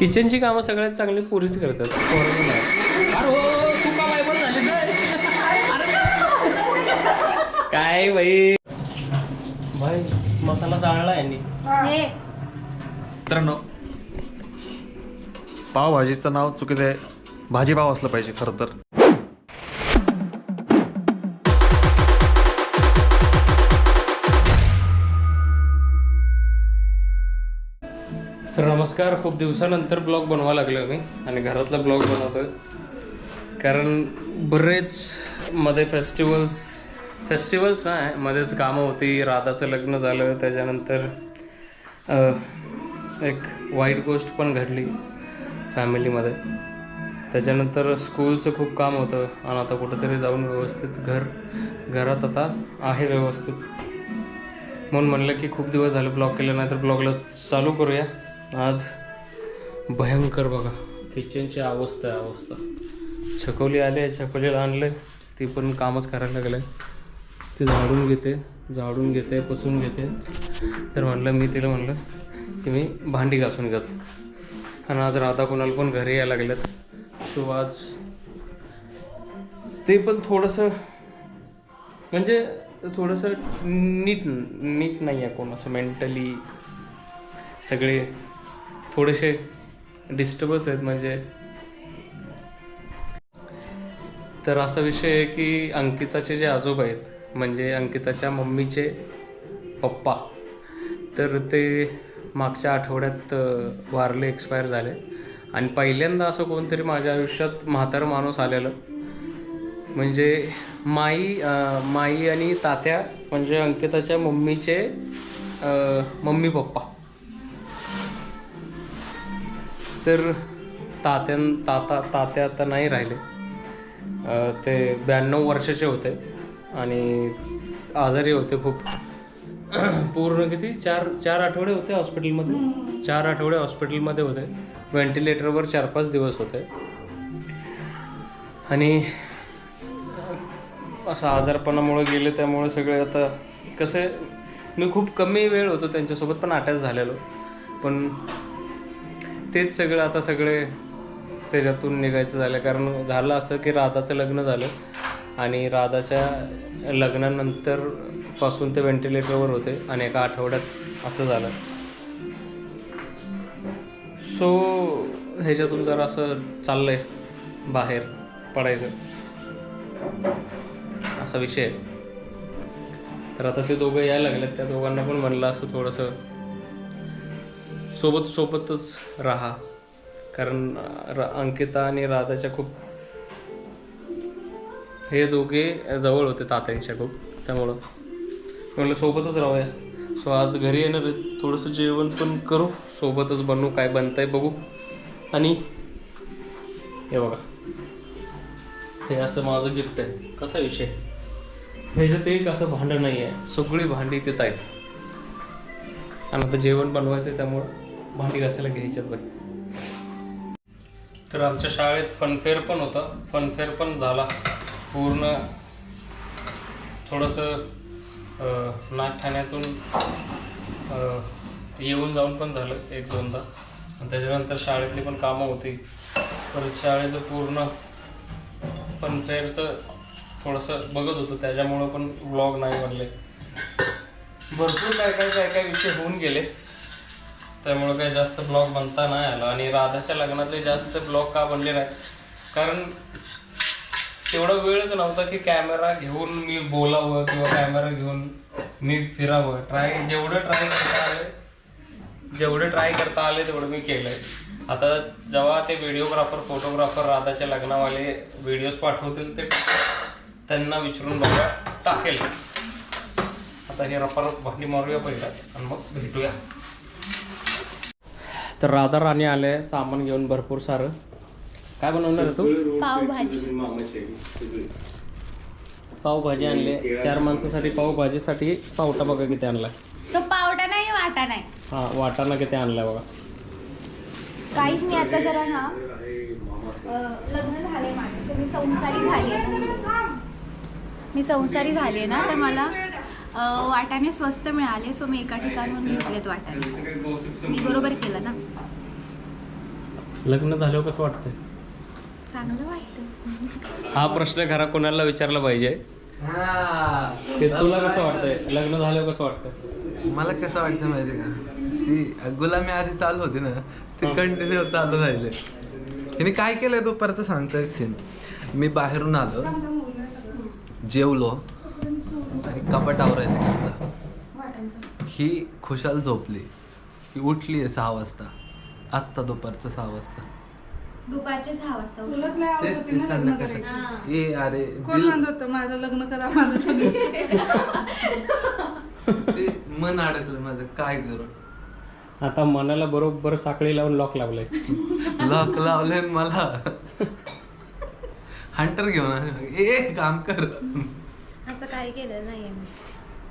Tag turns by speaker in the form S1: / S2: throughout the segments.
S1: किचनची कामं सगळ्यात चांगली पुरीच करतात. हो, हो? अरे. काय बाई? भाई मसाला जाळला यांनी.
S2: हे.
S3: मित्रांनो पावभाजीचं नाव चुकीचं आहे. भाजीपाव असलं पाहिजे खरं तर.
S1: तर नमस्कार खूप दिवसानंतर ब्लॉग बनवा लागलो मी आणि घरातला ब्लॉग बनवतोय. कारण बरेच मध्ये फेस्टिवल्स फेस्टिवल्स नाही मध्येच कामं होती राधाचं लग्न झालं त्याच्यानंतर एक वाईट गोष्ट पण घडली फॅमिलीमध्ये. त्याच्यानंतर स्कूलचं खूप काम होतं आणि आता कुठंतरी जाऊन व्यवस्थित घर घरात आता आहे व्यवस्थित. म्हणून म्हणलं की खूप दिवस झाले ब्लॉग केलं नाही तर ब्लॉगला चालू करूया. आज भयंकर बघा. किचनची अवस्था आहे अवस्था. छकोली आली आहे छकोलीला आणलं ती पण कामच करायला लागलं ती झाडून घेते झाडून घेते पुसून घेते. तर म्हणलं मी तिला म्हणलं की मी भांडी घासून घेतो. आणि आज राधा कोणाला पण घरी यायला लागल्यात. सो आज ते पण थोडंसं म्हणजे थोडंसं नीट नीट नाही आहे कोण असं मेंटली सगळे थोडेसे डिस्टर्बच आहेत म्हणजे. तर असा विषय आहे की अंकिताचे जे आजोबा आहेत म्हणजे अंकिताच्या मम्मीचे पप्पा तर ते मागच्या आठवड्यात वारले एक्सपायर झाले. आणि पहिल्यांदा असं कोणतरी माझ्या आयुष्यात म्हातार माणूस आलेलं. म्हणजे माई माई आणि तात्या म्हणजे अंकिताच्या मम्मीचे मम्मी पप्पा. तर तात्यां ताता तात्या आता नाही राहिले. ते ब्याण्णव वर्षाचे होते आणि आजारी होते खूप. पूर्ण किती? चार चार आठवडे होते हॉस्पिटलमध्ये? चार आठवडे हॉस्पिटलमध्ये होते. व्हेंटिलेटरवर चार पाच दिवस होते. आणि असं आजारपणामुळे गेले त्यामुळे सगळे आता कसं आहे, मी खूप कमी वेळ होतो त्यांच्यासोबत पण अटॅच झालेलो. पण तेच सगळं आता सगळे त्याच्यातून निघायचं झालं. कारण झालं असं की राधाचं लग्न झालं आणि राधाच्या लग्नानंतरपासून ते व्हेंटिलेटरवर होते आणि एका आठवड्यात असं झालं. सो ह्याच्यातून जरा असं चाललंय बाहेर पडायचं. असा विषय तर आता ते दोघं यायला लागलेत. त्या दोघांना पण म्हणलं असं थोडंसं सोबत सोबतच राहा. कारण र अंकिता आणि राधाच्या खूप हे दोघे जवळ होते तात्यांच्या खूप. त्यामुळं म्हणलं सोबतच राहूया. सो आज घरी येणार आहे थोडंसं जेवण पण करू. सोबतच बनवू काय बनताय बघू. आणि हे बघा. हे असं माझं गिफ्ट आहे. कसा विषय? ह्याच्यात एक असं भांडं नाही आहे सगळी भांडी तिथं आहेत. आणि आता जेवण बनवायचं आहे त्यामुळं. भांडी घासायला घ्यायच्यात बाई. तर आमच्या शाळेत फनफेअर पण होता. फनफेअर पण झाला. पूर्ण थोडंसं नागठाण्यातून येऊन जाऊन पण झालं एक दोनदा. आणि त्याच्यानंतर शाळेतली पण कामं होती. परत शाळेचं पूर्ण फनफेअरचं थोडंसं बघत होतो. त्याच्यामुळं पण व्लॉग नाही बनले. भरपूर काय काय काय काय विषय होऊन गेले. त्यामुळं काही जास्त ब्लॉग बनता नाही आला. आणि राधाच्या लग्नातले जास्त ब्लॉग का बनले नाही कारण तेवढा वेळच नव्हता की कॅमेरा घेऊन मी बोलावं किंवा कॅमेरा घेऊन मी फिरावं. ट्राय जेवढं ट्राय करता आले जेवढं ट्राय करता आले तेवढं मी केलंय. आता जेव्हा ते व्हिडिओग्राफर फोटोग्राफर राधाच्या लग्नावाले व्हिडिओज पाठवतील ते त्यांना विचारून बघा टाकेल. आता हे रपारप भांडी मारूया पहिला आणि मग भेटूया. तर राधा राणी आले सामान घेऊन भरपूर सारं. काय बनवणार आहे तू?
S2: पावभाजी.
S1: पावभाजी. आणले. चार माणसासाठी पावभाजीसाठी पावटा बघा किती आणलाय.
S2: तो पावटा नाही वाटा नाही.
S1: हा वाटाणा किती आणलाय बघा.
S2: काहीच मी आता जरा ना. अं, लग्न झाले माझे सो मी संसारी झाली आहे. मी संसारी झाली ना तर मला वाटाणे स्वस्त मिळाले सो मी एका ठिकाणून घेतलेत वाटाणे. मी बरोबर केलं ना?
S1: लग्न झाल्यावर कसं वाटतंय?
S2: चांगलं वाटतं
S1: हा प्रश्न खरा कोणाला विचारला पाहिजे? की तुला कसं वाटतंय? लग्न झाल्यावर कसं वाटतंय?
S4: मला कसं वाटतं माहिती का? ती गुलामी आधी चालू होती ना ती. कंटिन्यू चालू राहिले. हिने काय केलंय दुपारचं सांगतो एक सीन मी बाहेरून आलो जेवलो. कपाट आवरायला घेतलं. ही खुशाल झोपली. ही उठली आहे सहा वाजता. आत्ता दुपारचं सहा वाजता.
S2: दुपारचे सहा वाजता उठले.
S5: तुलाच लय आवडत
S4: तेच
S5: होती
S4: ते
S5: ना लग्न
S4: संध्याकाळी
S5: करायची.
S4: ए अरे
S5: कोण
S4: दिल-
S5: म्हणत होतं माझं लग्न करा माझं
S4: ते मन अडकलं माझं. काय करू?
S1: आता मनाला बरोबर साखळी लावून लॉक लावलंय.
S4: लॉक लावले मला. हंटर घेऊन आले. ए काम कर.
S2: काही केलेलं नाहीये मी.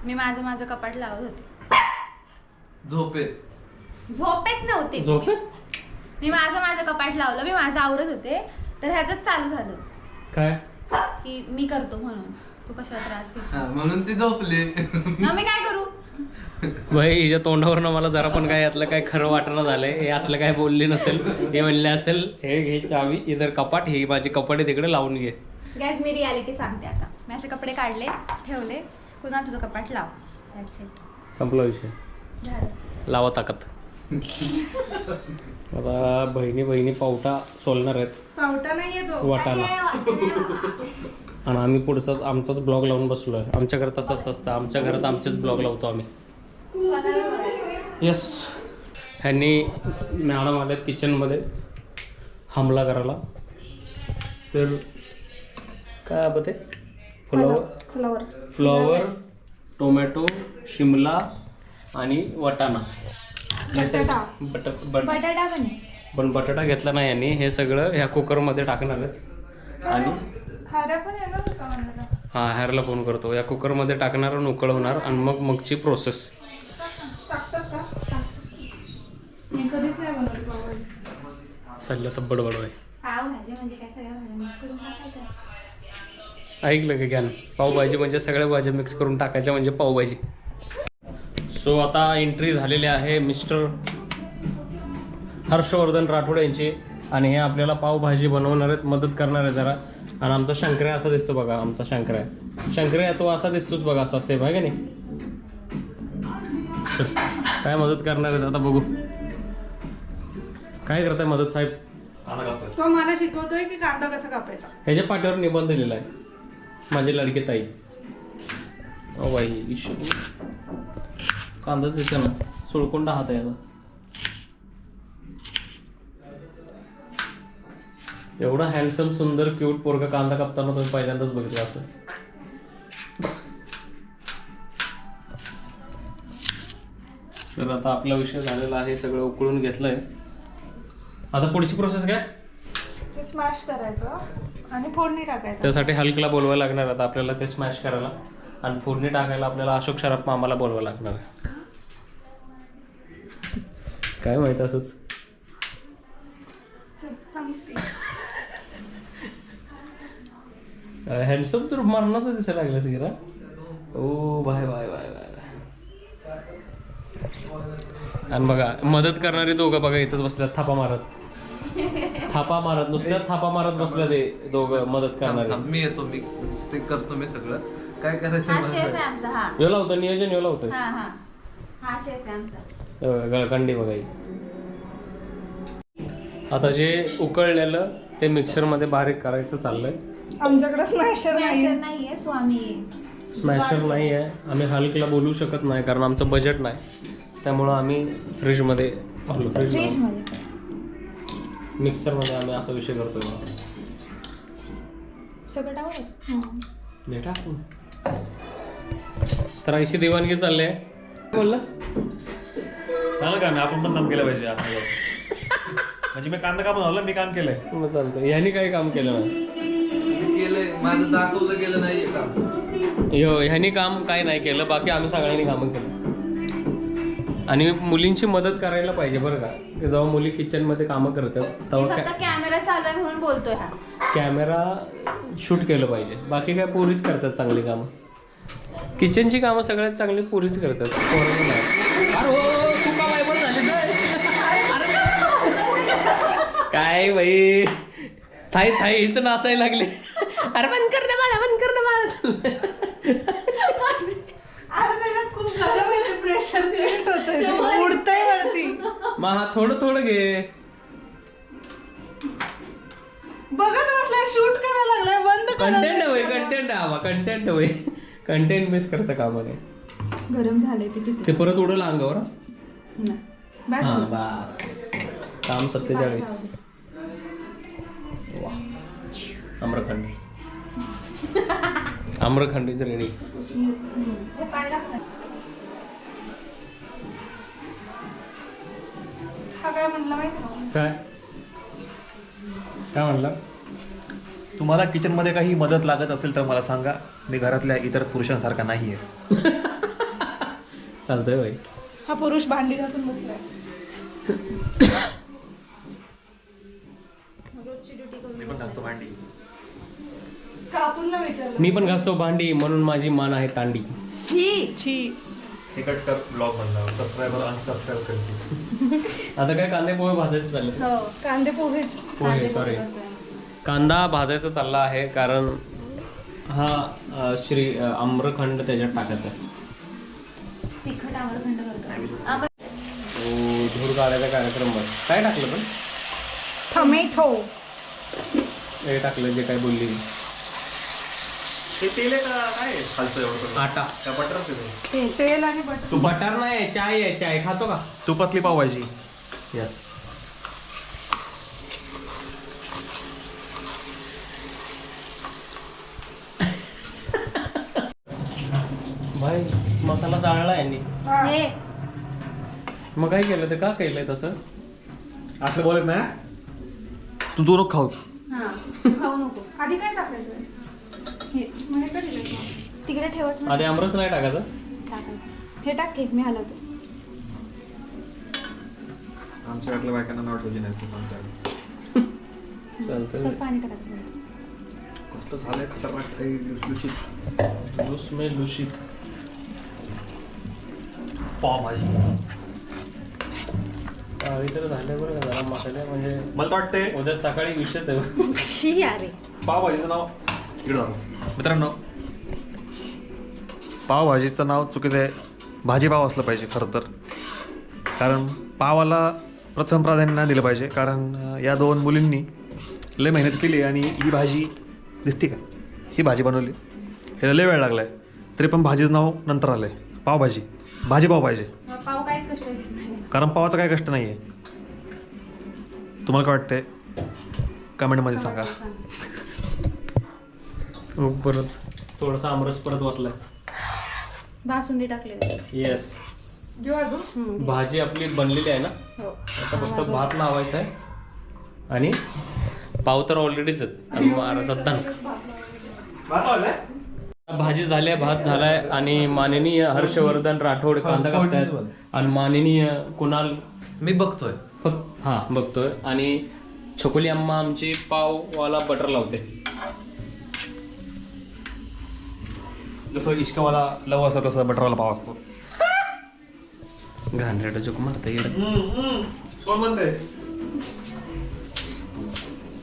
S2: मी माझं माझं कपाट लावत होते.
S4: झोपे
S2: झोपेत नव्हते.
S1: झोपेत?
S2: मी माझं माझं कपाट लावलं. मी माझं आवरत होते. तर ह्याच चालू झालं.
S1: काय?
S2: की मी करतो म्हणून. तू कशाला त्रास घेतो
S4: हा, म्हणून ती झोपली.
S2: मग मी काय करू?
S1: भाई हिच्या तोंडावरनं मला जरा पण काय यातलं काय खरं वाटणं झालंय. हे असलं काय बोलली नसेल. हे म्हणले असेल हे घे चावी. इधर कपाट. ही माझी कपाटे तिकडे लावून घे.
S2: गॅस मी रियालिटी सांगते आता. मी असे कपडे काढले ठेवले. पुन्हा तुझं कपाट लाव. दॅट्स इट
S1: संपला विषय.
S2: झालं.
S1: लावा ताकद. आता बहिणी बहिणी पावटा सोलणार आहेत.
S5: पावटा नाहीये तो.
S1: वाटाणा आणि आम्ही पुढचाच आमचाच ब्लॉग लावून बसलो आहे. आमच्या घरात तसंच असतं. आमच्या घरात आमचेच ब्लॉग लावतो आम्ही. येस ह्यांनी मॅडम आल्यात किचनमध्ये. हमला करायला. तर काय ते? Flower
S5: flower
S1: flower tomato Shimla आणि वाटाणा. बटा बट
S2: बटाटा पण आहे.
S1: पण बटाटा घेतला नाही यांनी. हे सगळं ह्या कुकरमध्ये टाकणार आहेत. आणि
S5: पण
S1: हा हॅरला फोन करतो. या कुकरमध्ये टाकणार आणि उकळवणार आणि मग मगची प्रोसेस
S5: टाकतात का? टाकतात. मी कधीच नाही बनवली पावभाजी.
S1: पहिलं तर बडबड आहे
S2: पाव भाजी म्हणजे काय? सगळ्या भाज्या मिक्स करून टाकायच्या.
S1: ऐकलं का ज्ञान पावभाजी म्हणजे सगळ्या भाज्या मिक्स करून टाकायच्या म्हणजे पावभाजी. सो आता एंट्री झालेली आहे मिस्टर हर्षवर्धन राठोड यांची. आणि हे आपल्याला पावभाजी बनवणार आहेत मदत करणार आहे जरा. आणि आमचा शंकर्या असा दिसतो बघा आमचा शंकर्या शंकर्या तो असा दिसतोच बघा असा सेम आहे का नाही? काय मदत करणार आहेत आता बघू. काय करताय मदत साहेब?
S5: तो मला शिकवतोय की कांदा कसा कापायचा?
S1: ह्याच्या पाठीवर निबंध लिहिला आहे माझी लडके ताई. O by issue. कांदा दिसते ना. सुळकोंडा हात आहे एवढा हँडसम सुंदर क्यूट पोरगा कांदा कापताना तुम्ही पहिल्यांदाच बघितला असं. तर आता आपला विषय झालेला आहे सगळं उकळून घेतलंय. आता पुढची प्रोसेस काय?
S5: स्मॅश करायचं. आणि फोडणी टाकायचं.
S1: त्यासाठी हल्कला बोलवायला लागणार आता आपल्याला ते स्मॅश करायला. आणि फोडणी टाकायला आपल्याला अशोक शराफ मामाला बोलवायला लागणार आहे. काय माहीत असंच. हँडसम तर मरणाचं दिसायला लागलं सिरा ओ bye bye bye bye bye. आणि बघा मदत करणारे दोघं बघा इथंच बसल्यात थापा मारत. थापा मारत नुसत्या थापा मारत बसल्या ते दोघं मदत करणारे.
S4: थांब. मी येतो मी ते करतो मी सगळं. काय करायचं
S2: हा
S4: मला
S2: शेफ आहे
S4: सांग.
S2: आमचा हा.
S1: वेळा होतं नियोजन वेळा होतं.
S2: हा हा. हा शेफ आहे आमचा.
S1: गळकंडी बघा ही. आता जे उकळलेलं ते मिक्सरमध्ये बारीक करायचं चाललंय.
S5: आमच्याकडे स्मॅशर नाही
S2: स्मॅशर नाहीये. सो आम्ही
S1: स्मॅशर नाही आहे आम्ही हल्कला बोलू शकत नाही कारण आमचं बजेट नाही. त्यामुळं आम्ही फ्रीजमध्ये आपलं
S2: फ्रीज फ्रीजमध्ये
S1: मिक्सरमध्ये आम्ही असा विषय करतोय
S2: सगळं टाकू.
S1: तर ऐशी देवाणगी चालली. आहे बोललास?
S3: चांगलं काम आहे आपण पण काम केलं पाहिजे आता. म्हणजे मी कांदा कापून आलो मी काम केलंय.
S1: मग चालतं ह्यानी काही काम केलं नाही.
S4: मी केलंय. माझं दाखवलं गेलं नाहीये काम.
S1: यो ह्यानी काम काय नाही केलं. बाकी आम्ही सगळ्यांनी कामं केलं. आणि मुलींची मदत करायला पाहिजे बरं का. जेव्हा मुली किचनमध्ये कामं करतात तेव्हा
S2: फक्त कॅमेरा चालू आहे म्हणून बोलतोय हा.
S1: कॅमेरा शूट केलं पाहिजे. बाकी काय पोरीच करतात चांगली कामं. किचनची कामं सगळ्यात चांगली पोरीच करतात. पोरांना नाही. अरे हो, हो, तू का बायबल झाली तर? अरे. काय बाई. थाई थाईच नाचायला लागले. अरे बंद कर ना बाळा बंद कर ना बाळा
S5: अरे त्याच्यात खूप गरम आहे प्रेशर क्रिएट होतंय उडतंय वरती.
S1: मग हा थोडं थोडं घे.
S5: बघत बसलाय शूट करायला लागलाय बंद
S1: कंटेंट होय कंटेंट हवा कंटेंट होय कंटेंट मिस करतं कामाने.
S2: गरम झालंय ते
S1: ते परत उडलं अंगावर.
S2: बस.
S1: हा बस. काम सत्तेचाळीस. वा. आम्रखंड. आम्रखंड इज रेडी
S5: हा काय म्हणला माहिती का?
S1: काय? काय म्हणला?
S3: तुम्हाला किचनमध्ये काही मदत लागत असेल तर मला सांगा. मी घरातल्या इतर पुरुषांसारखा नाही आहे
S1: चालतंय बाई.
S5: हा पुरुष भांडी घासून बसलाय
S3: मी पण घासतो भांडी.
S5: कापून ना विचारलं?
S1: मी पण घासतो भांडी म्हणून माझी मान आहे तांडी.
S2: शी!
S5: छी
S3: हे कट कर ब्लॉग बनला सबस्क्राईबर अनसबस्क्राईब करते
S1: आता काय कांदे पोहे भाजायचे चालले?
S2: हो
S5: कांदे पोहे.
S1: पोहे सॉरी कांदा भाजायचा चालला आहे कारण हा श्री आम्रखंड त्याच्यात टाकायचा आहे.
S2: तिखट आम्रखंड करतो.
S1: धूर काढायचा कार्यक्रम बघ. काय टाकलं पण?
S5: टोमॅटो
S1: हे टाकलं जे काय बोलली.
S3: हे तेल आहे का काय आहे? खालचं एवढं करून?
S1: आटा.
S3: का बटरच आहे ते?
S5: तेल आणि बटर
S1: तू बटर नाही चाय आहे चाय खातो का?
S3: तुपातली पावभाजी.
S1: यस भाई मसाला जाळला यांनी.
S2: हे.
S1: मग काय केलं ते का केलंय तसं?
S3: असं बोलत ना तू दोन खाऊ
S2: खाऊ नको.
S5: आधी काय टाकायचं? हे म्हणजे
S2: तिकडे ठेवच
S1: आधी आमरस नाही टाकायचं?
S2: टाकायचं हे टाक की मी हलवते.
S3: आमच्या वाटलं बायकांना नाव ठेवली नाही तू आमच्या
S1: चालतंय.
S2: तर पाणी टाकायचं
S3: कसलं झालंय खतरनाक काही लुसलुशीत
S1: लुस मे लुशीत
S3: पावभाजी
S1: काही तर झालं बरं का जरा मसाले म्हणजे
S3: मला तर वाटते
S1: उद्या सकाळी विषयच आहे.
S2: शी अरे
S3: पावभाजीचं नाव इकडे मित्रांनो पावभाजीचं नाव चुकीचं आहे. भाजीपाव असलं पाहिजे खरं तर. कारण पावाला प्रथम प्राधान्य नाही दिलं पाहिजे. कारण अं, या दोन मुलींनी लय मेहनत केली आणि ही भाजी दिसते का? ही भाजी बनवली. ह्याला लय वेळ लागला आहे तरी पण भाजीचं नाव नंतर आलं आहे पावभाजी. भाजी पाव पाहिजे.
S2: पाव
S3: कारण पावाचं काय कष्ट नाही आहे तुम्हाला काय वाटतंय? कमेंटमध्ये सांगा.
S1: मग परत थोडासा आमरस परत वाटलाय
S2: बासुंदी टाकले.
S1: येस
S5: घेऊ अजून?
S1: भाजी आपली बनलेली आहे ना?
S2: हो.
S1: आता फक्त भात लावायचा आहे. आणि पाव तर ऑलरेडीच आहेत. आणि मारायचा दणक. भाजी झाली आहे भात झालाय आणि माननीय हर्षवर्धन राठोड कांदा कापतायत. आणि माननीय कुणाल?
S4: मी बघतोय.
S1: फक्त हा बघतोय. आणि छकुली अम्मा आमची पाववाला बटर लावते.
S3: जसं इश्कावाला लव असतो तसं बटरवाला पाव असतो.
S1: घाणेरडं जोक मारता येईल
S3: कोण म्हणते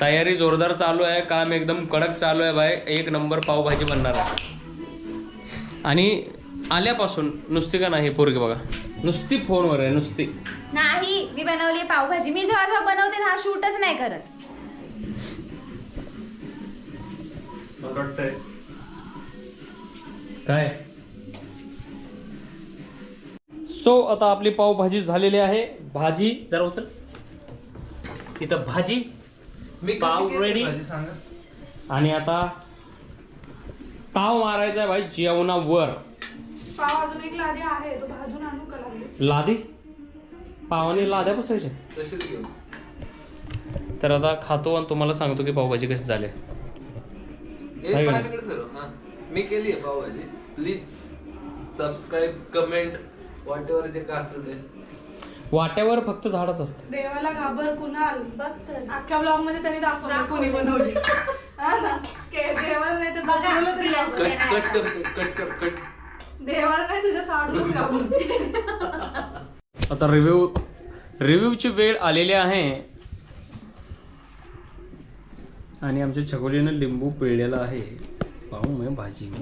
S1: तयारी जोरदार चालू आहे. काम एकदम कडक चालू आहे भाई. एक नंबर पावभाजी बनणार आहे. आणि आल्यापासून नुसती का नाही पोरगी बघा? नुसती फोनवर आहे नुसती.
S2: नाही मी बनवली पावभाजी. मी जेव्हा जेव्हा बनवते ना हा शूटच नाही करत.
S3: मला वाटतंय
S1: काय? सो आता आपली पावभाजी झालेली आहे. भाजी जरा उचल. इथं भाजी.
S4: मी कशी
S1: पाव
S4: केली
S1: ready?
S4: भाजी सांगा.
S1: आणि आता ताव मारायचा आहे भाई जेवणावर.
S5: पाव अजून एक लादी आहे तो भाजून आणू का लागली
S1: लादी? पावाने लाद्या बसायचे
S4: तशीच घेऊ.
S1: तर आता खातो आणि तुम्हाला सांगतो की पावभाजी कशी झाली. का?
S4: माझ्याकडे फिरव हा. मी केली आहे pav bhaji. Please subscribe comment what ever काय असेल ते.
S1: वाट्यावर फक्त झाडच असतं.
S5: देवाला घाबर कुणाल?
S2: बघ तर.
S5: अख्ख्या ब्लॉगमध्ये त्यांनी दाखवलं कुणी बनवली. हा ना? के- देवाला नाही तर दाखवलं तरी आपण.
S4: कट कट कर कट कर कट.
S5: देवाला नाही तुझ्या साडूनच घाबरते.
S1: आता रिव्ह्यू रिव्ह्यूची वेळ आलेली आहे. आणि आमच्या छकोलीनं लिंबू पिळलेला आहे. पाहू मी भाजी मी.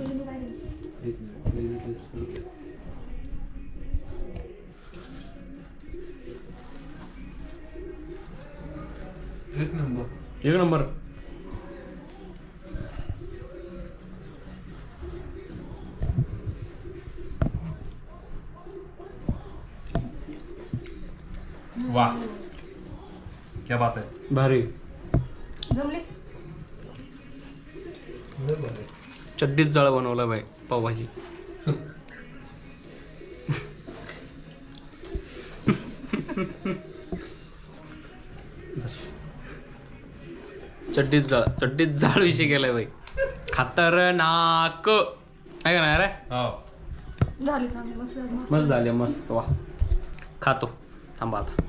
S4: एक नंबर.
S1: एक नंबर.
S3: वाह. क्या बात आहे
S1: भारी.
S5: जमले.
S1: चड्डीच जाळ बनवला बाई पावभाजी. चड्डीच जाळ चड्डीच जाळ विषय केलाय बाई. खतरनाक. आहे का नाही रे?
S5: झाली चांगली मस्त मस्त.
S1: मस्त झाले मस्त. वा खातो. थांबा आता.